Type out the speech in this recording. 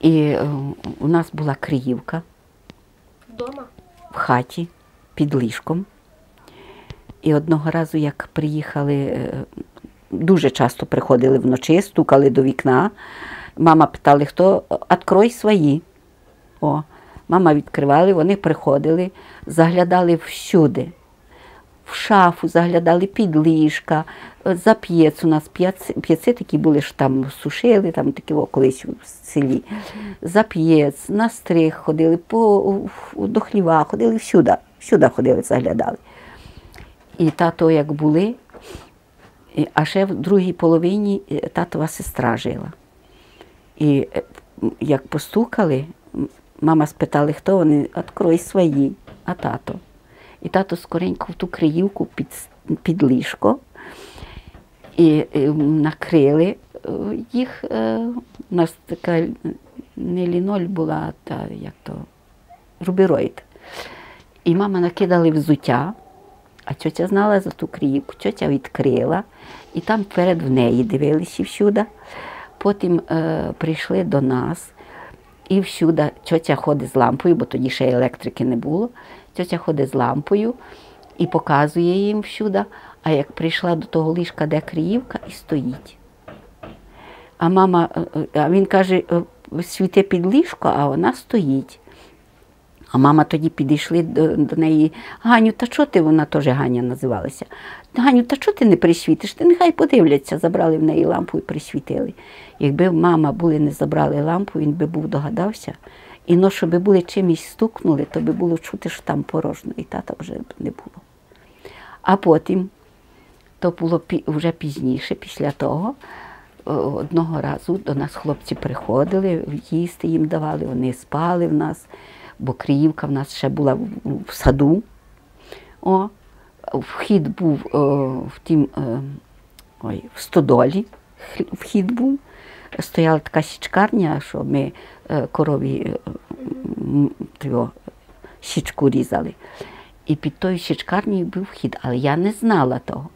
І е, у нас була криївка Вдома? в хаті під ліжком. І одного разу, як приїхали, е, дуже часто приходили вночі, стукали до вікна. Мама питали, хто відкрой свої. О, мама відкривали, вони приходили, заглядали всюди. В шафу заглядали під ліжка, е, за п'єц. У нас п'єци такі були, що там сушили, там такі колись в селі. За п'єц, на стриг ходили, по, до хліва, ходили всюди, всюди ходили, заглядали. І тато, як були, а ще в другій половині е, татова сестра жила. І е, як постукали, мама спитали, хто вони, відкрой свої, а тато. І тато скоренько в ту криївку під, під ліжко і, м, накрили е, їх. е, У нас така не ліноль була, та як то рубероїд. І мама накидали взуття, а тьотя знала за ту крівку, тьотя відкрила, і там перед в неї дивилися всюди. Потім е, прийшли до нас, і всюди тьотя ходить з лампою, бо тоді ще електрики не було. Тьотя ходить з лампою і показує їм всюди. А як прийшла до того ліжка, де криївка, і стоїть. А мама, е, е, а він каже, е, світи під ліжко, а вона стоїть. А мама тоді підійшли до, до неї. Ганю, та чого ти, вона теж Ганя називалася. Ганю, та чого ти не присвітиш? Ти нехай подивляться, забрали в неї лампу і присвітили. Якби мама були не забрали лампу, він би був догадався. І ну, щоб були чимось стукнули, то би було чути, що там порожньо, і тата вже б не було. А потім, то було вже пізніше, після того, одного разу до нас хлопці приходили, їсти їм давали, вони спали в нас, бо Криївка в нас ще була в, саду. О, вхід був о, в тім, е, ой, в стодолі, вхід був. Стояла така січкарня, що ми е, корові е, січку різали. І під тою січкарнею був вхід, але я не знала того.